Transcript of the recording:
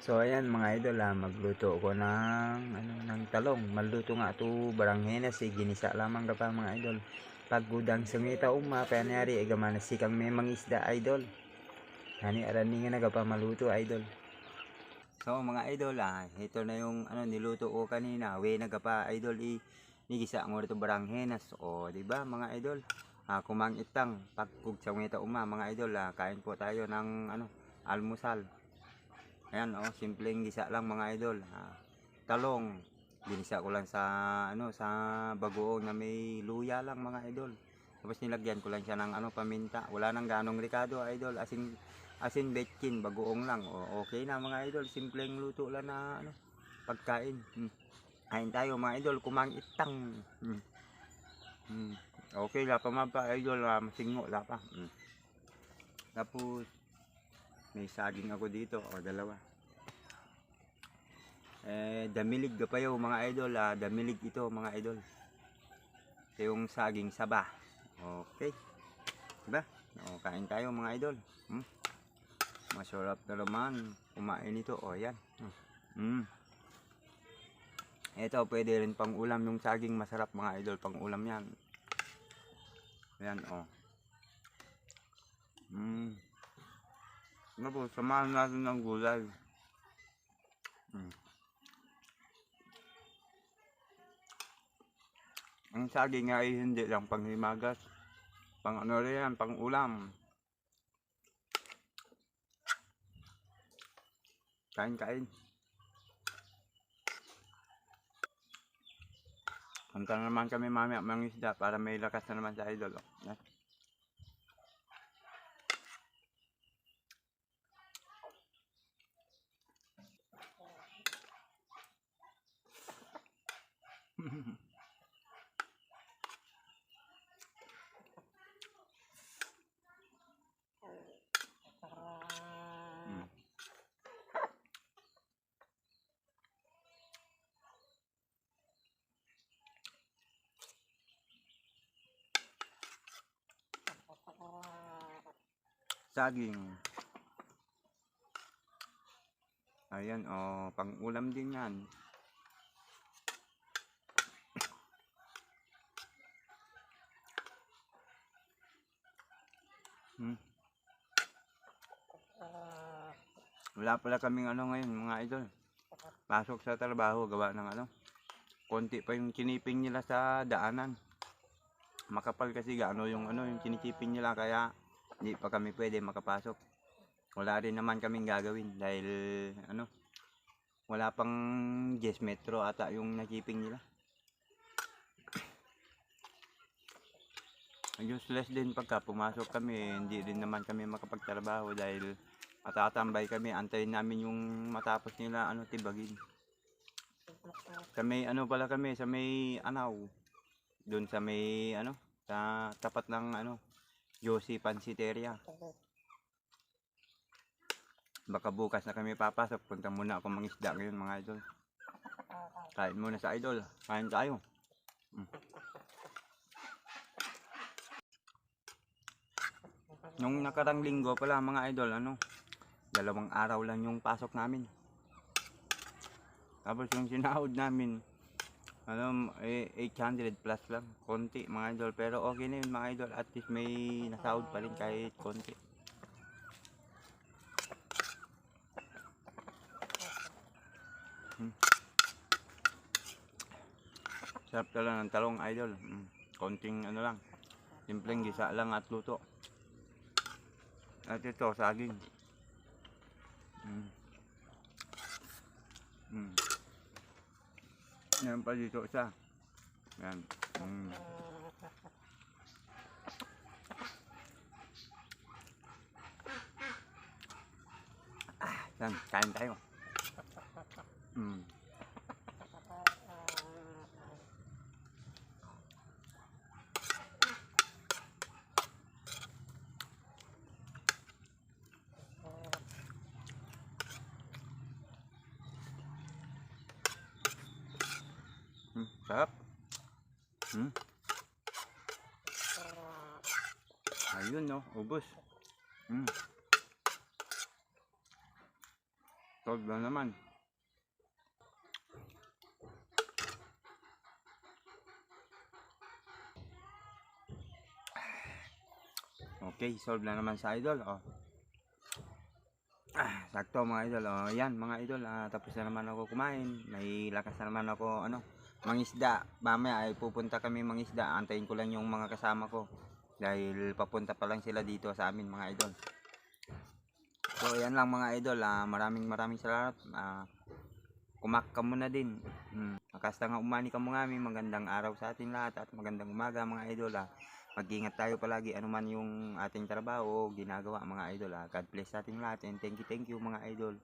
So ayan mga idol ah, magluto ko ng ano ng talong. Maluto nga to barangay na si ginisa lamang ka pa mga idol. Pagudang sumita uma pangyari ay gamana si kang may mangisda idol. Hani arani nga naga pa maluto idol. So mga idol ah, ito na yung ano niluto ko kanina. We naga pa idol i nigisa ngo dito baranghenas. O di ba mga idol? Ah, kumang itang pagkug sumita uma mga idol ah, kain po tayo ng ano almusal. Ayan, oh, simpleng gisa lang mga idol. Ah, talong. Ginisa ko lang sa ano sa bagoong na may luya lang mga idol. Tapos nilagyan ko lang siya ng ano paminta. Wala nang ganong ricado idol. Asin asin betchin bagoong lang. O, okay na mga idol. Simpleng luto lang na ano pagkain. Hmm. Kain tayo mga idol, kumang itang. Hmm. Hmm. Okay la pa man idol, ah, masingo la pa. Hmm. Tapos may saging ako dito, o dalawa. Eh, damilig pa yun, mga idol. Ah, damilig ito, mga idol. Ito yung saging saba. Okay. Diba? O, kain tayo, mga idol. Hmm? Masarap na naman. Kumain ito. O, yan. Hmm. Ito, pwede rin pang ulam yung saging. Masarap, mga idol. Pang ulam yan. Yan, o. Hmm. Ano po, samahan natin ng gulay. Mm. Ang saging ay hindi lang pang himagas. Pang ano rin yan, pang ulam. Kain, kain. Punta na naman kami mamaya mga isda para may lakas na naman sa idol. Oh. Saging. Ayan, oh, pang ulam din yan. Hmm. Wala pala kaming ano ngayon, mga idol. Pasok sa trabaho, gawa ng ano. Konti pa yung kiniping nila sa daanan. Makapal kasi gaano yung ano, yung kinikiping nila kaya hindi pa kami pwede makapasok. Wala rin naman kaming gagawin dahil ano, wala pang 10 metro ata yung nakiping nila. Useless din pagka pumasok kami, hindi din naman kami makapagtrabaho dahil matatambay kami, antayin namin yung matapos nila ano tibagin. May ano pala kami, sa may anaw. Doon sa may ano, sa tapat ng ano, Josie Pansiteria. Baka bukas na kami papasok, punta muna ako mangisda ngayon mga idol. Kain muna sa idol, kain tayo. Mm. Nung nakarang linggo pala mga idol, ano, dalawang araw lang yung pasok namin. Tapos yung sinahod namin, ano, eh, 800 plus lang. Konti mga idol. Pero okay na yun mga idol. At least may nasahod pa rin kahit konti. Hmm. Sarap talaga ng talong idol. Hmm. Konting ano lang. Simpleng gisa lang at luto. At ito, saging. Hmm. Hmm. Meron pa dito isa. Yan. Mm. Ah, yan. Kain tayo. Mm. Mm. Sarap. Hmm. Ayun no, ubos. Hmm. Solve na naman. Okay, solve na naman sa idol. Oh. Ah, sakto mga idol. Oh, yan mga idol. Ah, tapos na naman ako kumain. May lakas na naman ako ano, mangisda. Mamaya ay pupunta kami mangisda. Antayin ko lang yung mga kasama ko. Dahil papunta pa lang sila dito sa amin mga idol. So, yan lang mga idol. Ah, maraming maraming salamat. Ah, kumak ka muna din. Hmm. Makasta nga umani ka mo nga Magandang araw sa ating lahat at magandang umaga mga idol. Ah. Mag-ingat tayo palagi anuman yung ating trabaho ginagawa mga idol. Ah. God bless sa ating lahat and thank you, thank you mga idol.